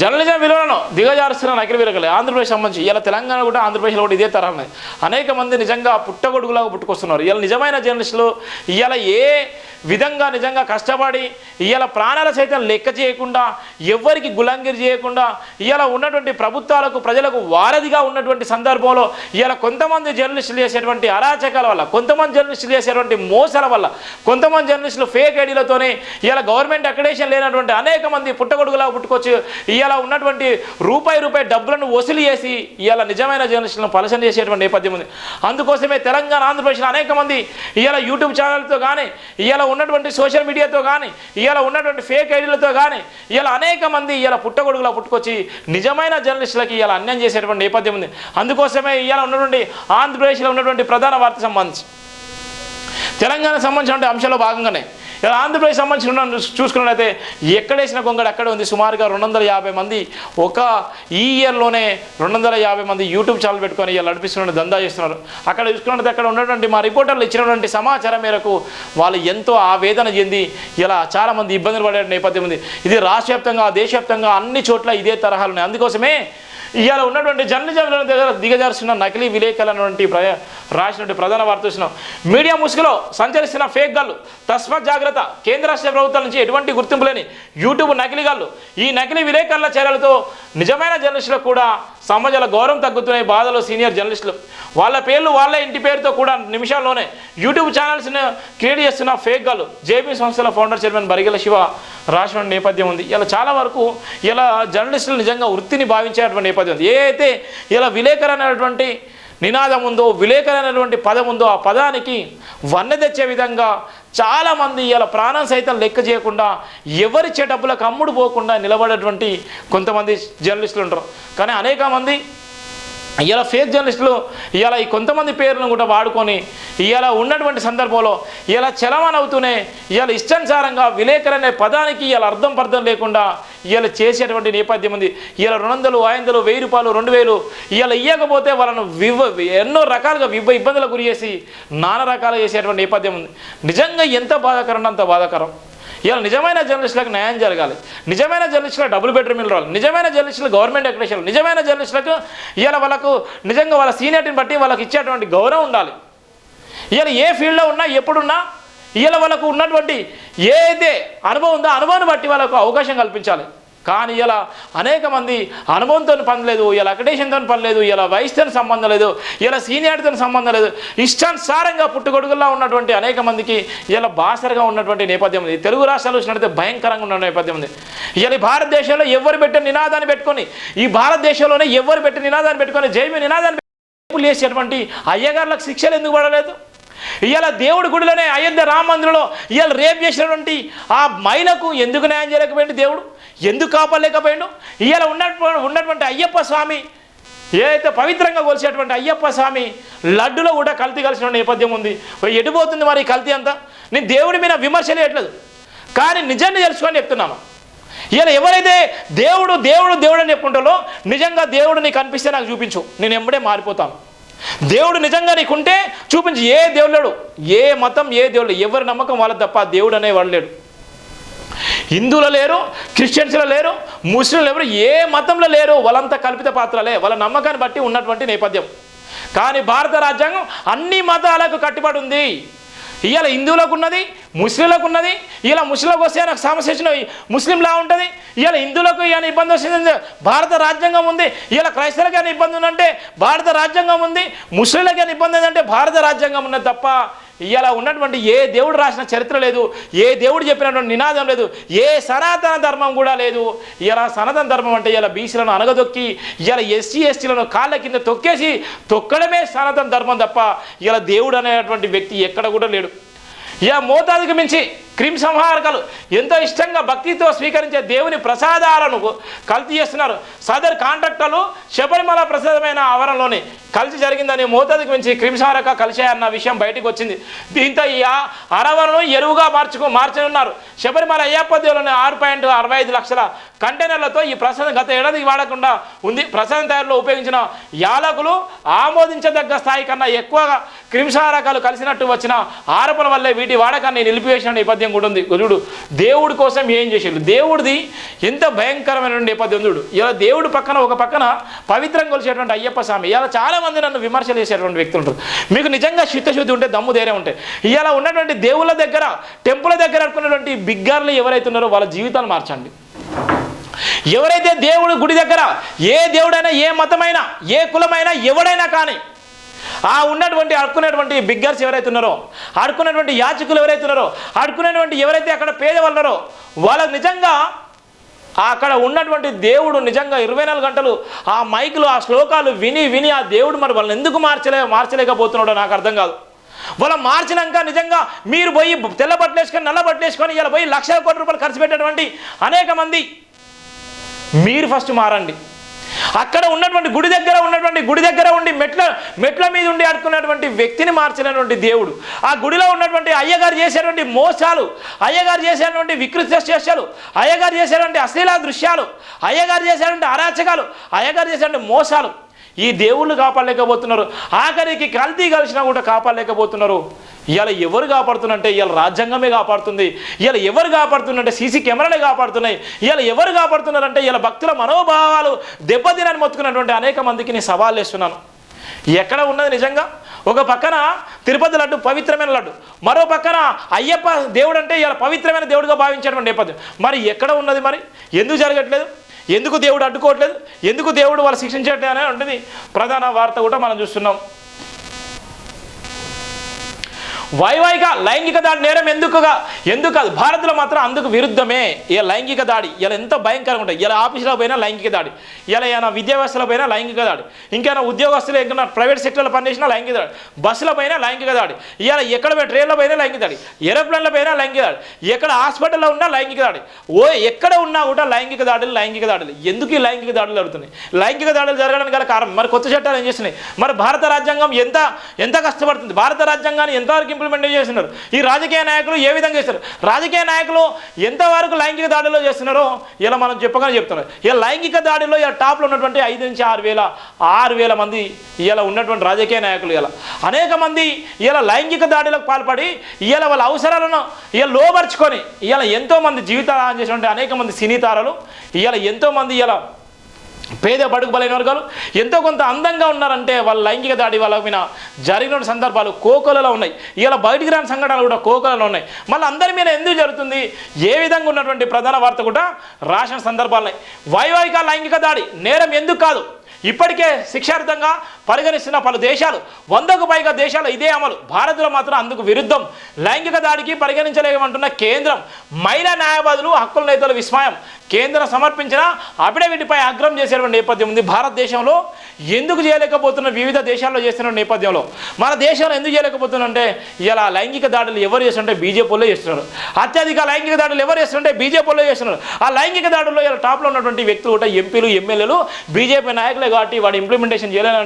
Journalism విలువలను దిగజారుస్తున్న నకిలి విలువలు ఆంధ్రప్రదేశ్ సంబంధించి ఇలా తెలంగాణ కూడా ఆంధ్రప్రదేశ్లో కూడా ఇదే తరాన్ని అనేక మంది నిజంగా పుట్టగొడుగులాగా పుట్టుకొస్తున్నారు. ఇలా నిజమైన జర్నలిస్టులు ఇలా ఏ విధంగా నిజంగా కష్టపడి ఇవాళ ప్రాణాల సైతం లెక్క చేయకుండా ఎవరికి గులంగిరి చేయకుండా ఇవాళ ఉన్నటువంటి ప్రభుత్వాలకు ప్రజలకు వారధిగా ఉన్నటువంటి సందర్భంలో ఇవాళ కొంతమంది జర్నలిస్టులు చేసేటువంటి అరాచకాల వల్ల కొంతమంది జర్నలిస్టులు చేసేటువంటి మోసాల వల్ల కొంతమంది జర్నలిస్టులు ఫేక్ ఐడీలతోనే ఇవాళ గవర్నమెంట్ అక్రిడేషన్ లేనటువంటి అనేక మంది పుట్టగొడుగులా పుట్టుకొచ్చి ఇవాళ ఉన్నటువంటి రూపాయి రూపాయి డబ్బులను వసూలు చేసి ఇవాళ నిజమైన జర్నలిస్టులను పలసన చేసేటువంటి నేపథ్యం ఉంది. అందుకోసమే తెలంగాణ ఆంధ్రప్రదేశ్లో అనేక మంది ఇవాళ యూట్యూబ్ ఛానల్తో కానీ ఇవాళ ఉన్నటువంటి సోషల్ మీడియాతో కానీ ఇలా ఉన్నటువంటి ఫేక్ ఐడీలతో కానీ ఇలా అనేక మంది ఇలా పుట్టగొడుగులా పుట్టుకొచ్చి నిజమైన జర్నలిస్టులకి ఇలా అన్యాయం చేసేటువంటి నేపథ్యం ఉంది. అందుకోసమే ఇలా ఉన్నటువంటి ఆంధ్రప్రదేశ్లో ఉన్నటువంటి ప్రధాన వార్త సంబంధించి. తెలంగాణ సంబంధించిన అంశంలో భాగంగానే ఇలా ఆంధ్రప్రదేశ్ సంబంధించిన చూసుకున్నట్లయితే ఎక్కడేసిన గొంగడు అక్కడే ఉంది. సుమారుగా రెండు వందల యాభై మంది ఒక ఈ ఇయర్లోనే రెండు వందల యాభై మంది యూట్యూబ్ ఛానల్ పెట్టుకొని ఇలా నడిపిస్తున్న దందా చేస్తున్నారు. అక్కడ చూసుకున్నట్లయితే అక్కడ ఉన్నటువంటి మా రిపోర్టర్లు ఇచ్చినటువంటి సమాచారం మేరకు వాళ్ళు ఎంతో ఆవేదన చెంది ఇలా చాలామంది ఇబ్బందులు పడే నేపథ్యం ఉంది. ఇది రాష్ట్ర వ్యాప్తంగా దేశవ్యాప్తంగా అన్ని చోట్ల ఇదే తరహాలు ఉన్నాయి. అందుకోసమే ఇవాళ ఉన్నటువంటి జర్నలిజం దగ్గర దిగజారుస్తున్న నకిలీ విలేకరులు ప్ర రాసినటువంటి ప్రధాన వార్త చూసినాం. మీడియా ముసుగులో సంచరిస్తున్న ఫేక్ గల్లు తస్మాత్ జాగ్రత్త కేంద్ర రాష్ట్ర ప్రభుత్వాల నుంచి ఎటువంటి గుర్తింపు లేని యూట్యూబ్ నకిలీ గల్లు. ఈ నకిలీ విలేకరుల చర్యలతో నిజమైన జర్నలిస్టులకు కూడా సమాజాల గౌరవం తగ్గుతున్నాయి బాధలు సీనియర్ జర్నలిస్టులు. వాళ్ళ పేర్లు వాళ్ళ ఇంటి పేరుతో కూడా నిమిషాల్లోనే యూట్యూబ్ ఛానల్స్ని క్రియేట్ చేస్తున్న ఫేక్ గల్లు సంస్థల ఫౌండర్ చైర్మన్ బరిగెల శివ రాసిన నేపథ్యం ఉంది. ఇలా చాలా వరకు ఇలా జర్నలిస్టులు నిజంగా వృత్తిని భావించేటువంటి నేపథ్యం ఉంది. ఏ అయితే ఇలా విలేకరు అనేటువంటి నినాదం ఉందో విలేకరు అనేటువంటి పదం ఉందో ఆ పదానికి వన్నె తెచ్చే విధంగా చాలామంది ఇలా ప్రాణం సైతం లెక్క చేయకుండా ఎవరిచ్చే డబ్బులకు అమ్ముడు పోకుండా నిలబడేటువంటి కొంతమంది జర్నలిస్టులు ఉంటారు. కానీ అనేక మంది ఇలా ఫేక్ జర్నలిస్టులు ఇలా ఈ కొంతమంది పేర్లను కూడా వాడుకొని ఇలా ఉన్నటువంటి సందర్భంలో ఇలా చలమన్ అవుతూనే ఇలా ఇష్టానుసారంగా విలేకరు అనే పదానికి ఇలా అర్థం పర్థం లేకుండా ఇలా చేసేటువంటి నేపథ్యం ఉంది. ఇలా రెండు వందలు వెయ్యి రూపాయలు రెండు వేలు ఇలా ఇవ్వకపోతే వాళ్ళను వివ ఎన్నో రకాలుగా వివ ఇబ్బందులకు గురి చేసి నానా రకాలుగా చేసేటువంటి నేపథ్యం ఉంది. నిజంగా ఎంత బాధాకరం అంత బాధాకరం. ఇలా నిజమైన జర్నలిస్టులకు న్యాయం జరగాలి. నిజమైన జర్నలిస్టులకు డబుల్ బెడ్రూమ్ ఇల్లు రావాలి. నిజమైన జర్నలిస్టులు గవర్నమెంట్ ఎక్రేషన్ నిజమైన జర్నలిస్టులకు ఇలా వాళ్ళకు నిజంగా వాళ్ళ సీనియర్టీని బట్టి వాళ్ళకి ఇచ్చేటువంటి గౌరవం ఉండాలి. ఇవాళ ఏ ఫీల్డ్లో ఉన్నా ఎప్పుడున్నా ఇవాళ వాళ్ళకు ఉన్నటువంటి ఏదైతే అనుభవం ఉందో అనుభవాన్ని బట్టి వాళ్ళకు అవకాశం కల్పించాలి. కానీ ఇలా అనేక మంది అనుభవంతో పని లేదు ఇలా అకడేషన్తో పని లేదు ఇలా వయసుతో సంబంధం లేదు ఇలా సీనియారిటీతో సంబంధం లేదు. ఇష్టానుసారంగా పుట్టుగొడుగుల్లో ఉన్నటువంటి అనేక మందికి ఇలా బాసరగా ఉన్నటువంటి నేపథ్యం ఉంది. తెలుగు రాష్ట్రాలు వచ్చినట్లయితే భయంకరంగా ఉన్న నేపథ్యం ఉంది. ఇలా భారతదేశంలో ఎవరు పెట్టిన నినాదాన్ని పెట్టుకొని ఈ భారతదేశంలోనే ఎవరు పెట్టిన నినాదాన్ని పెట్టుకొని జైమి నినాదాన్ని రేపులు చేసేటువంటి అయ్యగారులకు శిక్షలు ఎందుకు పడలేదు? ఇవాళ దేవుడి గుడిలోనే అయోధ్య రామ మందిరంలో ఇవాళ రేపు చేసినటువంటి ఆ మహిళకు ఎందుకు న్యాయం చేయలేకపోయింది దేవుడు? ఎందుకు కాపాడలేకపోయాడు? ఇవాళ ఉన్నటువంటి ఉన్నటువంటి అయ్యప్ప స్వామి ఏదైతే పవిత్రంగా కొలిసేటువంటి అయ్యప్ప స్వామి లడ్డులో కూడా కల్తీ కలిసిన నేపథ్యం ఉంది. ఎటుపోతుంది మరి కల్తీ అంతా? నేను దేవుడి మీద విమర్శలేయట్లేదు కానీ నిజాన్ని తెలుసుకొని చెప్తున్నాను. ఇలా ఎవరైతే దేవుడు దేవుడు దేవుడు అని చెప్పుకుంటారో నిజంగా దేవుడు నీకు కనిపిస్తే నాకు చూపించు. నేను ఎంబడే మారిపోతాను. దేవుడు నిజంగా నీకుంటే చూపించి ఏ దేవుడు లేడు. ఏ మతం ఏ దేవుడు ఎవరి నమ్మకం వాళ్ళ తప్ప దేవుడు అనేవాడు లేడు. హిందువుల లేరు క్రిస్టియన్స్లో లేరు ముస్లింలు ఎవరు ఏ మతంలో లేరు వాళ్ళంతా కల్పిత పాత్రలే. వాళ్ళ నమ్మకాన్ని బట్టి ఉన్నటువంటి నేపథ్యం. కానీ భారత రాజ్యాంగం అన్ని మతాలకు కట్టుబడి ఉంది. ఇవాళ హిందువులకు ఉన్నది ముస్లింలకు ఉన్నది ఇలా ముస్లింలకు వస్తే నాకు సమస్య వచ్చిన ముస్లింలా ఉంటుంది. ఇవాళ హిందువులకు ఏమైనా ఇబ్బంది వస్తుంది. భారత రాజ్యాంగం ఉంది. ఇలా క్రైస్తవులకు ఏమైనా ఇబ్బంది ఉందంటే భారత రాజ్యాంగం ఉంది. ముస్లింలకు ఏమైనా ఇబ్బంది ఉందంటే భారత రాజ్యాంగం ఉన్నది తప్ప ఇలా ఉన్నటువంటి ఏ దేవుడు రాసిన చరిత్ర లేదు ఏ దేవుడు చెప్పినటువంటి నినాదం లేదు ఏ సనాతన ధర్మం కూడా లేదు. ఇలా సనాతన ధర్మం అంటే ఇలా బీసీలను అనగదొక్కి ఇలా ఎస్సీ ఎస్టీలను కాళ్ళ కింద తొక్కేసి తొక్కడమే సనాతన ధర్మం తప్ప ఇలా దేవుడు అనేటువంటి వ్యక్తి ఎక్కడ కూడా లేడు. ఇక మోతాదుకు మించి క్రిమిసంహారకలు ఎంతో ఇష్టంగా భక్తితో స్వీకరించే దేవుని ప్రసాదాలను కల్తీ చేస్తున్నారు. సదర్ కాంట్రాక్టర్లు శబరిమల ప్రసాదమైన ఆవరణలోనే కలిసి జరిగిందని మోతాదుకు మించి క్రిమిసంహారక కలిశాయన్న విషయం బయటకు వచ్చింది. దీంతో ఈ ఆ అరవలను ఎరువుగా మార్చుకు మార్చనున్నారు. శబరిమల అయ్యప్ప దేవులని ఆరు పాయింట్ అరవై ఐదు లక్షల కంటైనర్లతో ఈ ప్రసాదం గత ఏడాది వాడకుండా ఉంది. ప్రసాదం తయారులో ఉపయోగించిన యాలకులు ఆమోదించదగ్గ స్థాయి కన్నా ఎక్కువగా క్రిమిసారకాలు కలిసినట్టు వచ్చిన ఆరోపణ వల్లే వీటి వాడకాన్ని నిలిపివేసిన నేపథ్యం కూడా ఉంది. చూడు దేవుడి కోసం ఏం చేసిండు? దేవుడిది ఎంత భయంకరమైన నేపథ్యం చూడు. ఇలా దేవుడి పక్కన ఒక పక్కన పవిత్రం కొలిసేటువంటి అయ్యప్ప స్వామి. ఇలా చాలా మంది నన్ను విమర్శలు చేసేటువంటి వ్యక్తులు ఉంటారు. మీకు నిజంగా చిత్తశుద్ధి ఉంటే దమ్ము ధైర్యం ఉంటే. ఇలా ఉన్నటువంటి దేవుళ్ళ దగ్గర టెంపుల్ దగ్గర అనుకున్నటువంటి బిగ్గార్లు ఎవరైతే ఉన్నారో వాళ్ళ జీవితాలు మార్చండి. ఎవరైతే దేవుడు గుడి దగ్గర ఏ దేవుడైనా ఏ మతమైనా ఏ కులమైనా ఎవడైనా కానీ ఆ ఉన్నటువంటి అడుకునేటువంటి బిగ్గర్స్ ఎవరైతే ఉన్నారో ఆడుకున్నటువంటి యాచకులు ఎవరైతే ఉన్నారో అడుక్కునేటువంటి ఎవరైతే అక్కడ పేదవాళ్ళు ఉన్నారో వాళ్ళకు నిజంగా అక్కడ ఉన్నటువంటి దేవుడు నిజంగా ఇరవై నాలుగు గంటలు ఆ మైకులు ఆ శ్లోకాలు విని విని ఆ దేవుడు మరి వాళ్ళని ఎందుకు మార్చలే మార్చలేకపోతున్నాడో నాకు అర్థం కాదు. వాళ్ళ మార్చినాక నిజంగా మీరు పోయి తెల్ల బట్టలు వేసుకొని నల్ల బట్టలు వేసుకొని ఇలా పోయి లక్షల కోట్ల రూపాయలు ఖర్చు పెట్టేటువంటి అనేక మంది. మీరు ఫస్ట్ మారండి. అక్కడ ఉన్నటువంటి గుడి దగ్గర ఉన్నటువంటి గుడి దగ్గర ఉండి మెట్ల మెట్ల మీద ఉండి ఆడుకున్నటువంటి వ్యక్తిని మార్చినటువంటి దేవుడు. ఆ గుడిలో ఉన్నటువంటి అయ్యగారు చేసేటువంటి మోసాలు అయ్యగారు చేసేటువంటి వికృత చేష్టాలు అయ్యగారు చేసేటువంటి అశ్లీల దృశ్యాలు అయ్యగారు చేసేటువంటి అరాచకాలు అయ్యగారు చేసేటువంటి మోసాలు. ఈ దేవుళ్ళు కాపాడలేకపోతున్నారు. ఆఖరికి కల్తీ కలిసినా కూడా కాపాడలేకపోతున్నారు. ఇవాళ ఎవరు కాపాడుతున్నంటే ఇవాళ రాజ్యాంగమే కాపాడుతుంది. ఇవాళ ఎవరు కాపాడుతున్నారంటే సీసీ కెమెరాలే కాపాడుతున్నాయి. ఇవాళ ఎవరు కాపాడుతున్నారంటే ఇవాళ భక్తుల మనోభావాలు దెబ్బతినని మొత్తుకున్నటువంటి అనేక మందికి నేను సవాల్ వేస్తున్నాను. ఎక్కడ ఉన్నది నిజంగా? ఒక పక్కన తిరుపతి లడ్డు పవిత్రమైన లడ్డు. మరో పక్కన అయ్యప్ప దేవుడు అంటే ఇలా పవిత్రమైన దేవుడిగా భావించేటువంటి నేపథ్యం. మరి ఎక్కడ ఉన్నది మరి? ఎందుకు జరగట్లేదు? ఎందుకు దేవుడు అడ్డుకోవట్లేదు? ఎందుకు దేవుడు వాళ్ళు శిక్షించట్లేదు అనేది ఉంటుంది ప్రధాన వార్త కూడా మనం చూస్తున్నాం. వైవాహిక లైంగిక దాడి నేరం ఎందుకుగా? ఎందుకు కాదు భారత్లో మాత్రం అందుకు విరుద్ధమే. ఇలా లైంగిక దాడి ఇలా ఎంత భయంకరంగా ఉంటాయి. ఇలా ఆఫీసులో పోయినా లైంగిక దాడి ఇలా ఏమైనా విద్యా వ్యవస్థలో పోయినా లైంగిక దాడి ఇంకేమైనా ఉద్యోగస్తులు ఇంకా ప్రైవేట్ సెక్టర్లో పనిచేసినా లైంగిక దాడి బస్సుల పైన లైంగిక దాడి ఇలా ఎక్కడ పోయినా ట్రైన్లో పోయినా లైంగిక దాడి ఏరోప్లేన్ల పైన లైంగిక దాడి ఎక్కడ హాస్పిటల్లో ఉన్నా లైంగిక దాడి ఓ ఎక్కడ ఉన్నా కూడా లైంగిక దాడులు లైంగిక దాడులు. ఎందుకు ఈ లైంగిక దాడులు జరుగుతున్నాయి? లైంగిక దాడులు జరగడానికి గల కారణం మరి కొత్త చట్టాలు ఏం చేస్తున్నాయి? మరి భారత రాజ్యాంగం ఎంత ఎంత కష్టపడుతుంది? భారత రాజ్యాంగాన్ని ఎంతవరకు ఇంప్లిమెంట్ చేస్తున్నారు. ఈ రాజకీయ నాయకులు ఏ విధంగా చేస్తారు రాజకీయ నాయకులు ఎంతవరకు లైంగిక దాడిలో చేస్తున్నారో ఇలా మనం చెప్పగానే చెప్తున్నారు. ఇలా లైంగిక దాడిలో ఇలా టాప్లో ఉన్నటువంటి ఐదు నుంచి ఆరు వేల ఆరు వేల మంది ఇలా ఉన్నటువంటి రాజకీయ నాయకులు ఇలా. అనేక మంది ఇలా లైంగిక దాడులకు పాల్పడి ఇలా వాళ్ళ అవసరాలను ఇలా లోపరుచుకొని ఇలా ఎంతోమంది జీవితాలు చేసినటువంటి అనేక మంది సినీ తారలు ఇలా ఎంతోమంది ఇలా పేద బడుగు బలైన వర్గాలు ఎంతో కొంత అందంగా ఉన్నారంటే వాళ్ళ లైంగిక దాడి వాళ్ళ మీద జరిగిన సందర్భాలు కోకోలలో ఉన్నాయి. ఇలా బయటికి రాని సంఘటనలు కూడా కోకోలలో ఉన్నాయి. మళ్ళీ అందరి మీద ఎందుకు జరుగుతుంది? ఏ విధంగా ఉన్నటువంటి ప్రధాన వార్త కూడా రాసిన సందర్భాలున్నాయి వైవాహిక లైంగిక దాడి నేరం ఎందుకు కాదు? ఇప్పటికే శిక్షార్థంగా పరిగణిస్తున్న పలు దేశాలు వందకు పైగా దేశాలు ఇదే అమలు. భారత్లో మాత్రం అందుకు విరుద్ధం. లైంగిక దాడికి పరిగణించలేమంటున్న కేంద్రం మహిళా న్యాయవాదులు హక్కుల నేతల విస్మయం. కేంద్రం సమర్పించిన అఫిడవిట్పై ఆగ్రహం చేసేటువంటి నేపథ్యం ఉంది భారతదేశంలో. ఎందుకు చేయలేకపోతున్న వివిధ దేశాల్లో చేస్తున్న నేపథ్యంలో? మన దేశంలో ఎందుకు చేయలేకపోతుందంటే ఇలా లైంగిక దాడులు ఎవరు చేస్తుంటే బీజేపీలో చేస్తున్నారు. అత్యధిక లైంగిక దాడులు ఎవరు చేస్తుంటే బీజేపీలో చేస్తున్నారు. ఆ లైంగిక దాడుల్లో ఇలా టాప్లో ఉన్నటువంటి వ్యక్తులు కూడా ఎంపీలు ఎమ్మెల్యేలు బీజేపీ నాయకులు కాబట్టి వాడు ఇంప్లిమెంటేషన్ చేయలేని